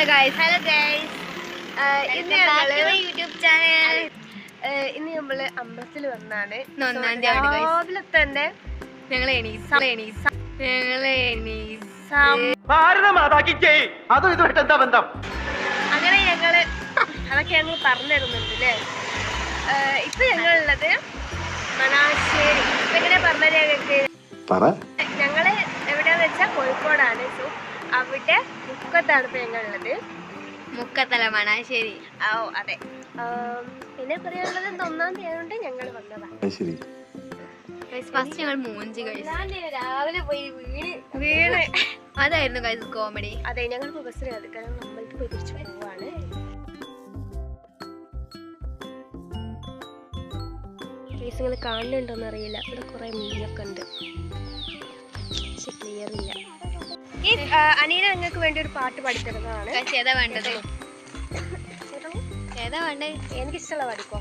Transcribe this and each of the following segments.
Hello guys hello guys ഇന്ന് ഞങ്ങൾ YouTube channel ഇന്ന് നമ്മൾ അമ്പലത്തിൽ വന്നാണ്. രാവിലെ തന്നെ ഞങ്ങൾ അങ്ങനെ ഞങ്ങൾ അതൊക്കെ ഞങ്ങൾ പറഞ്ഞു തരുന്നുണ്ട് അല്ലേ ഏഹ്, ഇപ്പൊ ഞങ്ങളുള്ളത് മണാശ്ശേരി ഇപ്പൊ എങ്ങനെ പറഞ്ഞു ഞങ്ങൾക്ക്? പറ. ഞങ്ങൾ എവിടെയാന്ന് വെച്ചാൽ കോഴിക്കോടാണ്. സോ അവിടെ മുക്കത്താണ് ഇപ്പൊ ഞങ്ങളുള്ളത് മുക്കത്തല മണാശ്ശേരി ആ, ഓ അതെ പിന്നെ പറയാനുള്ളത് ഇന്ന് ഒന്നാം തീയതി ആയതുകൊണ്ട് ഞങ്ങൾ വന്നതാണ് ശരി. ഫസ്റ്റ് ഞങ്ങൾ മൂഞ്ചി കഴിച്ചു രാവിലെ പോയി വീണ്. വീണ്. അതായിരുന്നു ഗൈസ് കോമഡി അതെ ഞങ്ങൾ ബസ്സിൽ അത് കാരണം അമ്പലത്തിൽ പോയി തിരിച്ചു പോവാണ്. നിങ്ങൾ കാണുന്നുണ്ടോന്ന് അറിയില്ല ഇവിടെ കുറെ മീനൊക്കെ ഉണ്ട്. ആ, അനീന നിങ്ങൾക്ക് വേണ്ടി ഒരു പാട്ട് പാടിത്തരുന്നതാണ്. ഏതാ വേണ്ടത്. ഏതാ വേണ്ടേ? എനിക്കിഷ്ടമുള്ള പാടിക്കോ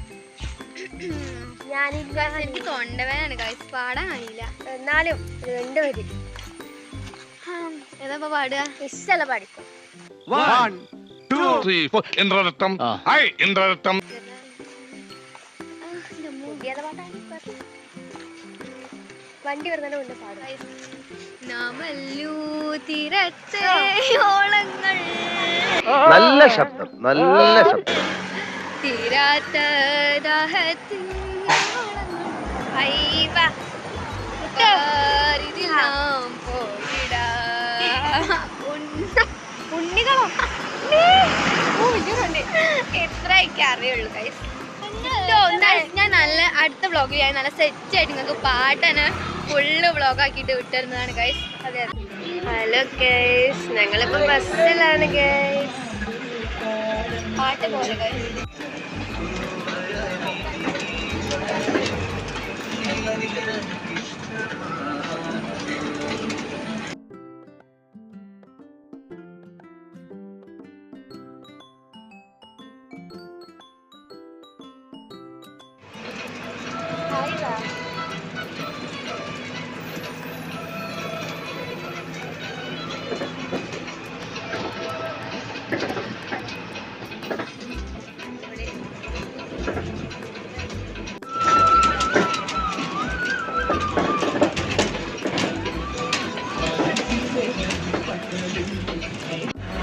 ഞാൻ എനിക്ക് തൊണ്ടവേനാണ് ഗൈസ് പാടാൻ കഴിയില്ല. എന്നാലും രണ്ട് വരി. ഏതാ പാടുക? ഇഷ്ടമുള്ള പാടിക്കോ? വൺ ഐ വണ്ടി വരുന്നതിന് മുന്നേ പാടും. നാമല്ലൂ തിരത്തെ ഓളങ്ങൾ നല്ല ശബ്ദം നല്ല ശബ്ദം. തീരാത്ത ദാഹത്തിൻ ഉണ്ണികളോ? എത്ര എനിക്ക് അറിയുള്ളൂ ഞാൻ നല്ല അടുത്ത വ്ളോഗിൽ ഞാൻ നല്ല സെറ്റ് ആയിട്ട് നിങ്ങൾക്ക് പാട്ടാണ് തന്നെ ഫുള്ള് വ്ളോഗ് ആക്കിയിട്ട് വിട്ടിരുന്നതാണ് ഗൈസ് അതെ ഹലോ ഗൈസ് ഞങ്ങളിപ്പോ ബസ്സിലാണ് ഗൈസ് പാട്ട് പോലെ ഗൈസ്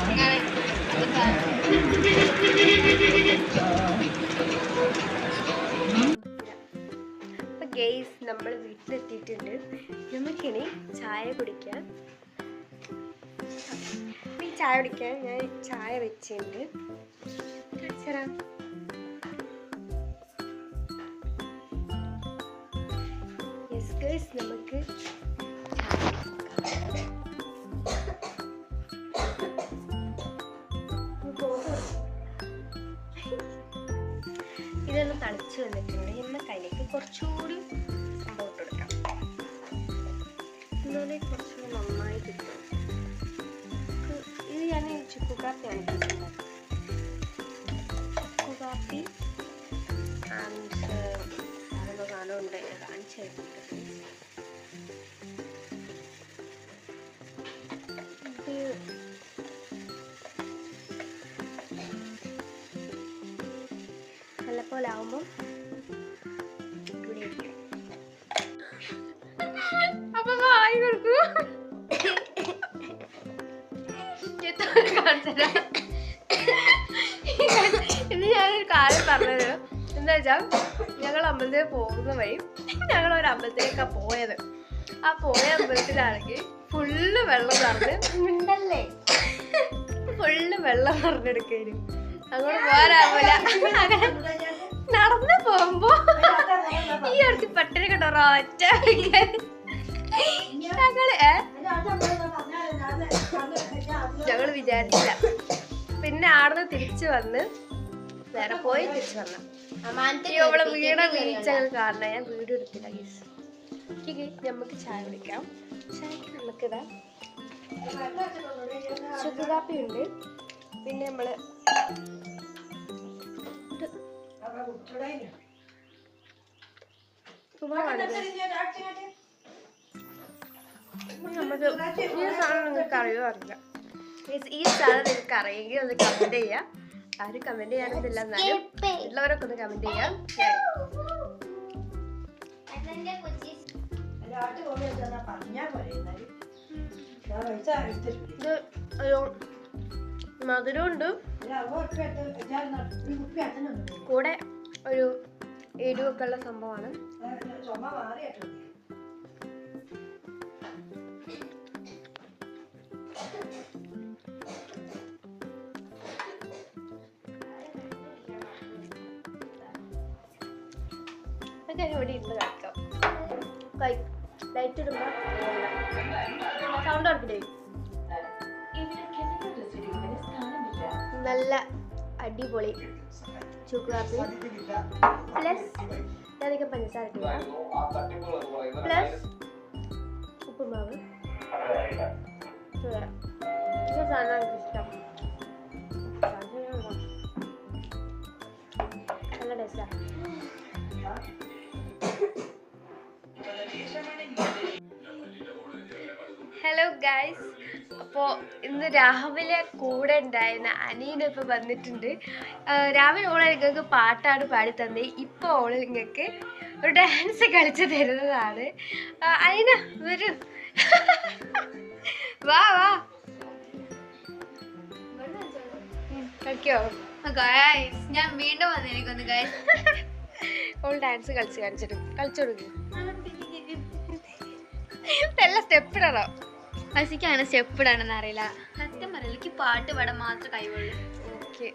അങ്ങനെ അപ്പൊ ഗൈസ് നമ്മൾ വീട്ടിലെത്തിയിട്ടുണ്ട്. നമുക്കിനി ചായ കുടിക്കാം ഈ ചായ കുടിക്കാൻ ഞാൻ ചായ വെച്ചിട്ടുണ്ട്. കാണിച്ചുതരാം. Yes, guys, നമുക്ക് ഇതൊന്ന് തളിച്ചു വന്നിട്ടുണ്ട്. കുറച്ചുകൂടി സംഭവം ഇട്ട് കൊടുക്കാം എന്നാലേ കുറച്ചുകൂടി നന്നായി കിട്ടും നമുക്ക് ഇത് ഞാൻ ചുക്കു കാപ്പിയാണ് ഇട്ടിട്ടുണ്ടാക്കുന്നത് ചുക്കു കാപ്പി ആൻഡ് അതെന്തോ സാധനം ഉണ്ട് ഞാൻ കാണിച്ചു തരുന്നുണ്ട് ഇത് ഇന്ന് ഞാനൊരു കാര്യം പറഞ്ഞത് എന്താ വെച്ചാൽ ഞങ്ങൾ അമ്പലത്തിൽ പോകുന്ന വഴി ഞങ്ങൾ ഒരു അമ്പലത്തിലേക്കാണ് പോയത്. ആ പോയ അമ്പലത്തിലാണെങ്കിൽ ഫുള്ള് വെള്ളം നിറഞ്ഞ് മിണ്ടല്ലേ ഫുള്ള് വെള്ളം നിറഞ്ഞെടുക്കായിരുന്നു അങ്ങോട്ട് പോരാ അങ്ങനെ നടന്നു പോകുമ്പോ ഈ അടുത്ത് പട്ടിണി കിട്ടോ ഒറ്റ വിചാരിച്ചില്ല. പിന്നെ ആടുന്ന് തിരിച്ചു വന്ന് വേറെ പോയി തിരിച്ചു വന്ന. അവളെ വീണ വീഴ്ച കാരണം ഞാൻ വീട് എടുത്തില്ല ഗീസ് നമുക്ക് ചായ കുടിക്കാം. ചായക്ക് നമുക്കിതാ ചുക്ക് കാപ്പി ഉണ്ട് പിന്നെ നമ്മൾ നമുക്ക് ഈ സാധനം നിങ്ങൾക്ക് അറിയോ അറിയില്ല. Guys, ഈ സാധനം നിങ്ങൾക്ക് അറിയെങ്കിൽ ഒന്ന് കമന്റ് ചെയ്യാം. ആരും കമന്റ് ചെയ്യാനൊന്നുമില്ല എന്നാലും ഉള്ളവരൊക്കെ ഒന്ന് കമന്റ് ചെയ്യാം. മധുരമുണ്ട്. കൂടെ ഒരു എരിവൊക്കെ ഉള്ള സംഭവമാണ്. ഇവിടെ ഇരുന്ന് ലൈറ്റ് ഇടുമ്പോ സൗണ്ട് നല്ല അടിപൊളി ചുക്കാപ്പി പ്ലസ് ഞാനൊക്കെ പഞ്ചസാര പ്ലസ് ഉപ്പുമാവ്. സാധനം ഇഷ്ടം. ഗൈസ് അപ്പോൾ ഇന്ന് രാവിലെ കൂടെ ഉണ്ടായിരുന്ന അനീന ഇപ്പോൾ വന്നിട്ടുണ്ട്. രാവിലെ ഓളെ നിങ്ങൾക്ക് പാട്ടാണ് പാടി തന്നെ. ഇപ്പോൾ ഓൾ നിങ്ങൾക്ക് ഒരു ഡാൻസ് കളിച്ച് തരുന്നതാണ്. അനീന വരൂ. വാ വാ. കളിക്കോ ഗൈസ് ഞാൻ വീണ്ടും വന്നിരിക്കുന്നു ഗായ്സ് ഓൾ ഡാൻസ് കളിച്ച് കാണിച്ചിട്ട് കളിച്ചു കൊടുക്കും നല്ല സ്റ്റെപ്പ് ഇടണോ അങ്ങനെ സ്റ്റെപ്പ് ഇടാണെന്ന് അറിയില്ല. സത്യം പറയില്ല എനിക്ക് പാട്ട് പാടാൻ മാത്രം കഴിവുള്ളൂ. ഓക്കെ.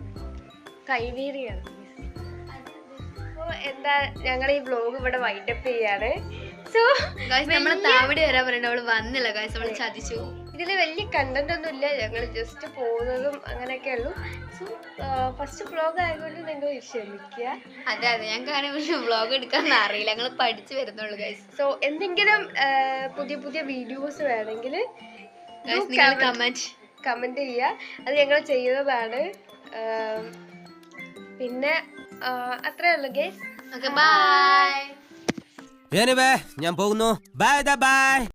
കൈവേറിയാണ്. അപ്പോൾ എന്താ ഞങ്ങൾ ഈ വ്ലോഗ് ഇവിടെ വൈൻഡപ്പ് ചെയ്യാണ്. സോ നമ്മൾ താവടി വരാൻ പറയണ്ട അവൾ വന്നില്ല. ഗായ്സ് അവൾ ചതിച്ചു. ഇതിൽ വലിയ കണ്ടന്റ് ഒന്നും ഇല്ല ഞങ്ങൾ ജസ്റ്റ് പോകുന്നതും അങ്ങനെയൊക്കെ ഉള്ളൂ. സോ ഫസ്റ്റ് വ്ളോഗ് ആയതുകൊണ്ട് നിങ്ങൾ ക്ഷമിക്കുക അതെ അതെ. ഞങ്ങൾക്ക് വ്ളോഗ് എടുക്കാൻ അറിയില്ല. ഞങ്ങൾ പഠിച്ചു വരുന്നുള്ളൂ ഗൈസ് സോ എന്തെങ്കിലും പുതിയ പുതിയ വീഡിയോസ് വേണമെങ്കിൽ കമന്റ് നിങ്ങൾ കമന്റ് ചെയ്യുക. അത് ഞങ്ങൾ ചെയ്യുന്നതാണ്. പിന്നെ അത്രേ ഉള്ളൂ ഗൈസ് ഓക്കെ ബൈ എനിവേ ഞാൻ പോകുന്നു. Bye bye